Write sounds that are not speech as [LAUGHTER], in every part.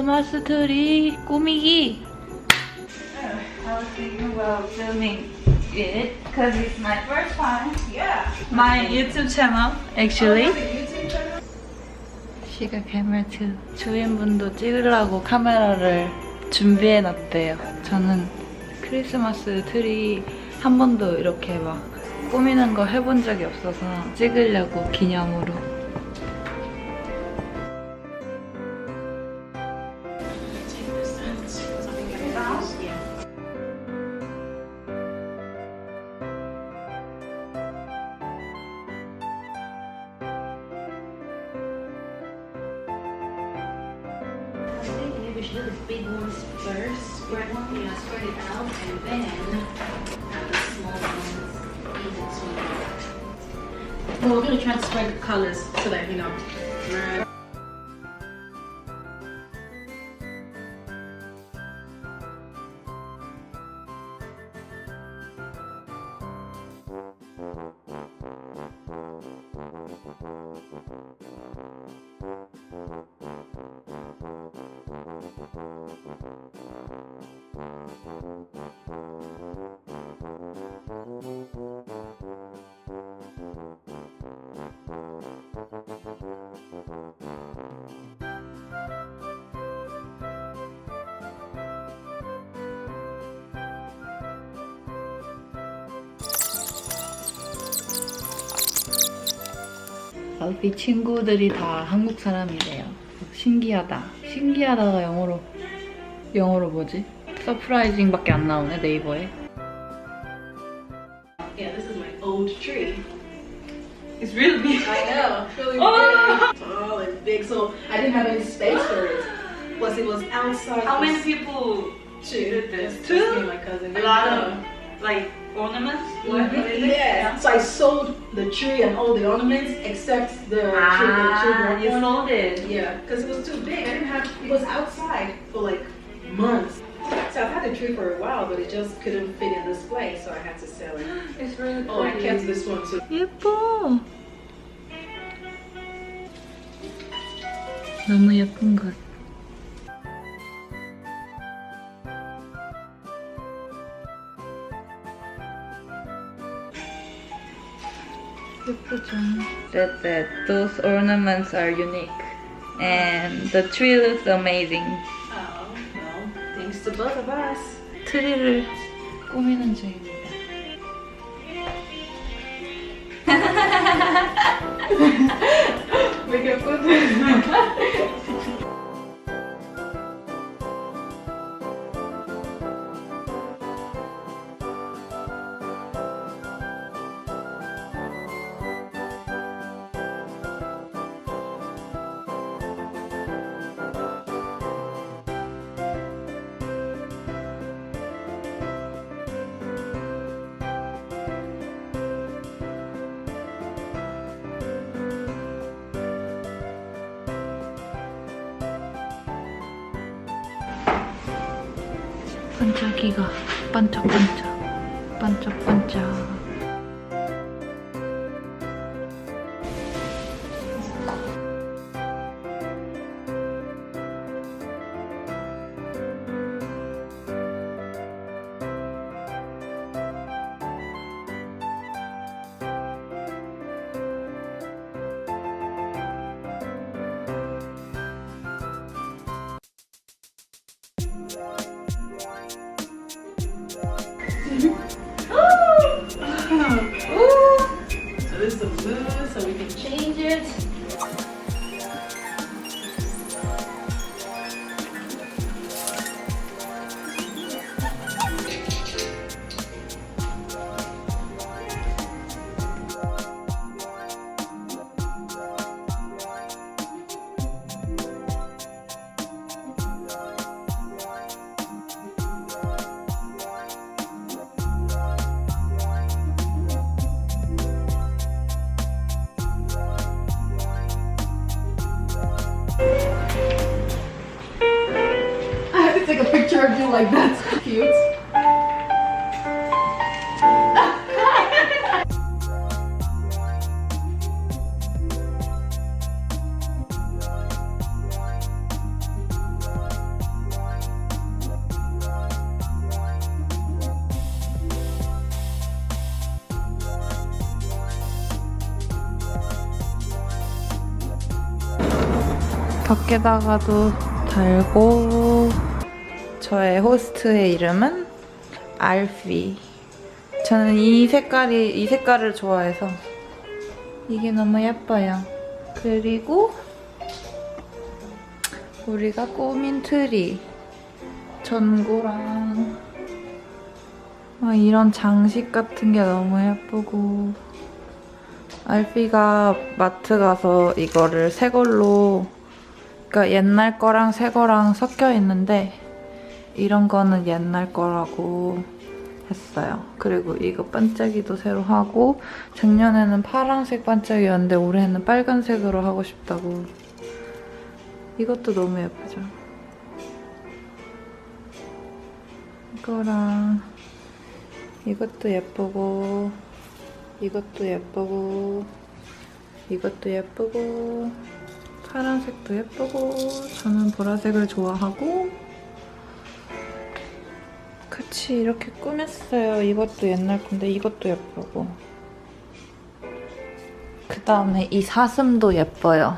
크리스마스 트리 꾸미기. I was thinking about filming it because it's my first time. Yeah. My YouTube channel, actually. Oh, YouTube channel? 시가 개mel트 주인분도 찍으려고 카메라를 준비해 놨대요. 저는 크리스마스 트리 한 번도 이렇게 막 꾸미는 거 해본 적이 없어서 찍으려고 기념으로. The big ones first, spread, spread it out, and then the small ones in between. Well, we're gonna try to spread the colors so that, you know. 알피 친구들이 다 한국 사람이래요. 신기하다. 신기하다가 영어로 영어로 뭐지? 서프라이징밖에 안 나오네 네이버에. Yeah, this is my old tree. It's really big. I know, it's really [LAUGHS] Oh. big, tall and big, so I didn't have any space for it. Plus, it was outside. How for many people Two. did this? Just me Two? and my cousin. A lot of like ornaments? What what is it? Yeah. So I sold the tree and all the ornaments except the tree. Ah, the you tree sold it. Yeah, because it was too big. I didn't have. It was outside for like months. So I've had the tree for a while, but it just couldn't fit in this place, so I had to sell it. [GASPS] It's really Oh, I kept this one too. 예뻐. 너무 예쁜 것. 예쁘죠. That that those ornaments are unique, and the tree looks amazing. Oh, well, thanks to both of us. 트리를 꾸미는 중입니다. Make it good. 반짝이가 반짝반짝 반짝반짝 something like that. Cute. 밖에다가도 달고 저의 호스트의 이름은 알피. 저는 이 색깔이 이 색깔을 좋아해서 이게 너무 예뻐요. 그리고 우리가 꾸민 트리 전구랑 막 이런 장식 같은 게 너무 예쁘고 알피가 마트 가서 이거를 새 걸로 그러니까 옛날 거랑 새 거랑 섞여 있는데 이런 거는 옛날 거라고 했어요. 그리고 이거 반짝이도 새로 하고 작년에는 파란색 반짝이였는데 올해는 빨간색으로 하고 싶다고 이것도 너무 예쁘죠? 이거랑 이것도 예쁘고 이것도 예쁘고 이것도 예쁘고 파란색도 예쁘고 저는 보라색을 좋아하고 같이 이렇게 꾸몄어요. 이것도 옛날 건데 이것도 예쁘고 그 다음에 이 사슴도 예뻐요.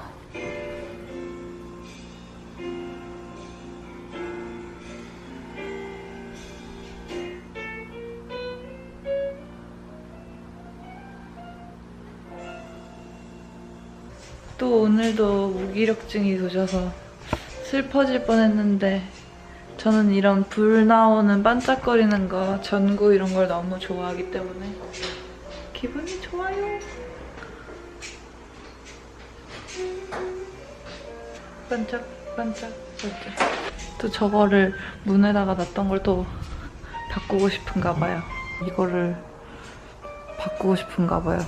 또 오늘도 무기력증이 도셔서 슬퍼질 뻔했는데 저는 이런 불 나오는 반짝거리는 거, 전구 이런 걸 너무 좋아하기 때문에 기분이 좋아요. 반짝, 반짝, 반짝. 또 저거를 문에다가 놨던 걸 또 바꾸고 싶은가 봐요. 이거를 바꾸고 싶은가 봐요.